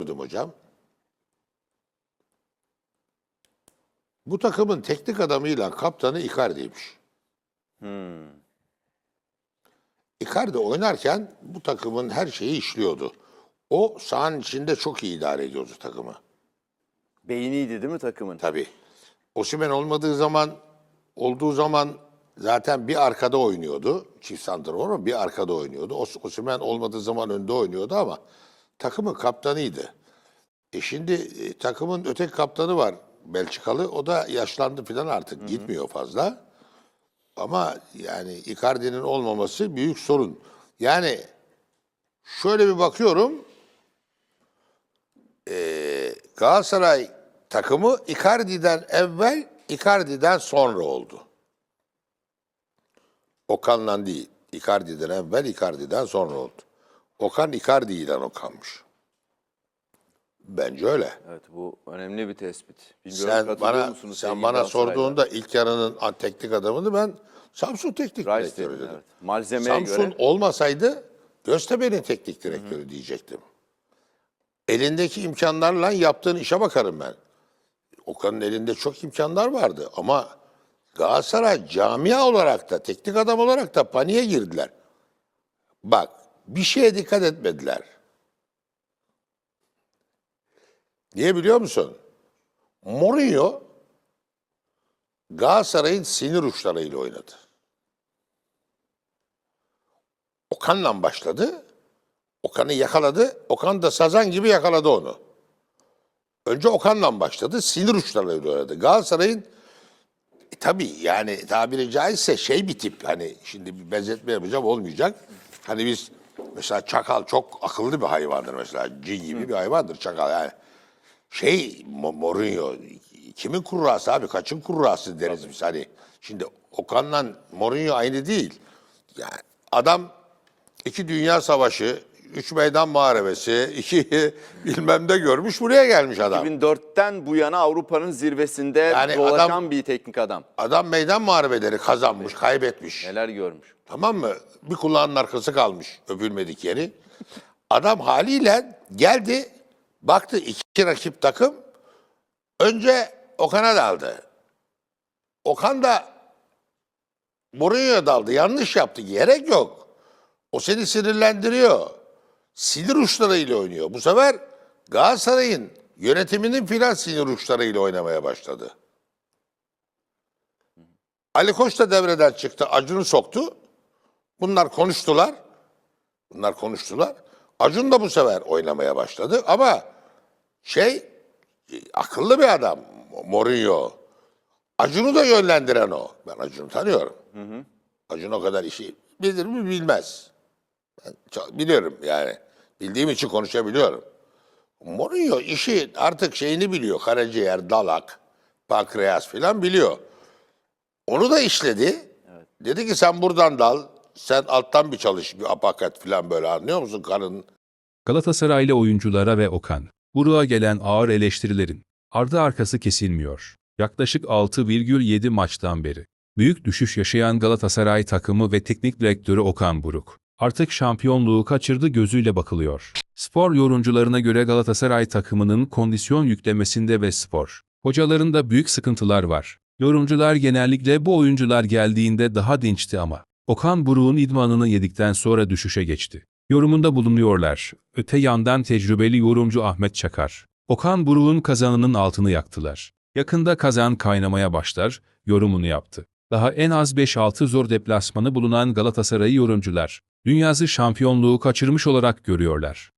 dedim hocam. Bu takımın teknik adamıyla kaptanı Icardi'ymiş. Icardi oynarken bu takımın her şeyi işliyordu. O sahanın içinde çok iyi idare ediyordu takımı. Beyniydi değil mi takımın? Tabii. Osimhen olmadığı zaman, olduğu zaman zaten bir arkada oynuyordu. Çift santrafor ama bir arkada oynuyordu. Os Osimhen olmadığı zaman önde oynuyordu ama takımın kaptanıydı. E şimdi e, takımın öteki kaptanı var Belçikalı. O da yaşlandı falan artık gitmiyor fazla. Ama yani Icardi'nin olmaması büyük sorun. Yani şöyle bir bakıyorum. Ee, Galatasaray takımı Icardi'den evvel, Icardi'den sonra oldu. Okan'la değil. Icardi'den evvel, Icardi'den sonra oldu. Okan Icardi'den Okan'mış. Bence öyle. Evet bu önemli bir tespit. Bilmiyorum Sen bana musunuz sen bana sorduğunda ilk yarının teknik adamını ben Samsun teknik Rice direktörü dedim. evet. Malzemeye Samsun göre olmasaydı Göztepe'nin teknik direktörü diyecektim. Elindeki imkanlarla yaptığın işe bakarım ben. Okan'ın elinde çok imkanlar vardı ama Galatasaray camia olarak da teknik adam olarak da paniğe girdiler. Bak bir şeye dikkat etmediler. Niye biliyor musun? Mourinho Galatasaray'ın sinir uçlarıyla oynadı. Okan'la başladı. Okan'ı yakaladı. Okan da sazan gibi yakaladı onu. Önce Okan'la başladı. Sinir uçlarıyla oynadı. Galatasaray'ın e, tabii yani tabiri caizse şey bir tip hani şimdi bir benzetme yapacağım olmayacak. Hani biz mesela çakal çok akıllı bir hayvandır mesela. Cin gibi bir hayvandır çakal yani. Şey Mo- Mourinho kimin kurrası abi kaçın kurrası deriz biz hani. Şimdi Okan'la Mourinho aynı değil. Yani adam iki dünya savaşı, üç meydan muharebesi, iki bilmem de görmüş buraya gelmiş adam. 2004'ten bu yana Avrupa'nın zirvesinde Yani dolaşan adam- bir teknik adam. Adam meydan muharebeleri kazanmış, kaybetmiş. Neler görmüş. Tamam mı? Bir kulağının arkası kalmış öpülmedik yeri. Adam haliyle geldi, baktı iki rakip takım. Önce Okan'a daldı. Okan da Mourinho'ya daldı. Yanlış yaptı. Gerek yok. O seni sinirlendiriyor. Sinir uçlarıyla oynuyor. Bu sefer Galatasaray'ın yönetiminin filan sinir uçlarıyla oynamaya başladı. Ali Koç da devreden çıktı. Acun'u soktu. Bunlar konuştular. Bunlar konuştular. Acun da bu sefer oynamaya başladı ama şey akıllı bir adam Mourinho. Acun'u da yönlendiren o. Ben Acun'u tanıyorum. Acun o kadar işi bilir mi bilmez. Ben biliyorum yani. Bildiğim için konuşabiliyorum. Mourinho işi artık şeyini biliyor. Karaciğer, dalak, pankreas filan biliyor. Onu da işledi. Dedi ki sen buradan dal, sen alttan bir çalış, bir apakat falan böyle anlıyor musun karın? Galatasaraylı oyunculara ve Okan, Buruk'a gelen ağır eleştirilerin ardı arkası kesilmiyor. Yaklaşık 6,7 maçtan beri. Büyük düşüş yaşayan Galatasaray takımı ve teknik direktörü Okan Buruk. Artık şampiyonluğu kaçırdı gözüyle bakılıyor. Spor yorumcularına göre Galatasaray takımının kondisyon yüklemesinde ve spor hocalarında büyük sıkıntılar var. Yorumcular genellikle bu oyuncular geldiğinde daha dinçti ama Okan Buruk'un idmanını yedikten sonra düşüşe geçti. Yorumunda bulunuyorlar. Öte yandan tecrübeli yorumcu Ahmet Çakar. Okan Buruk'un kazanının altını yaktılar. Yakında kazan kaynamaya başlar, yorumunu yaptı. Daha en az 5-6 zor deplasmanı bulunan Galatasaray'ı yorumcular, dünyası şampiyonluğu kaçırmış olarak görüyorlar.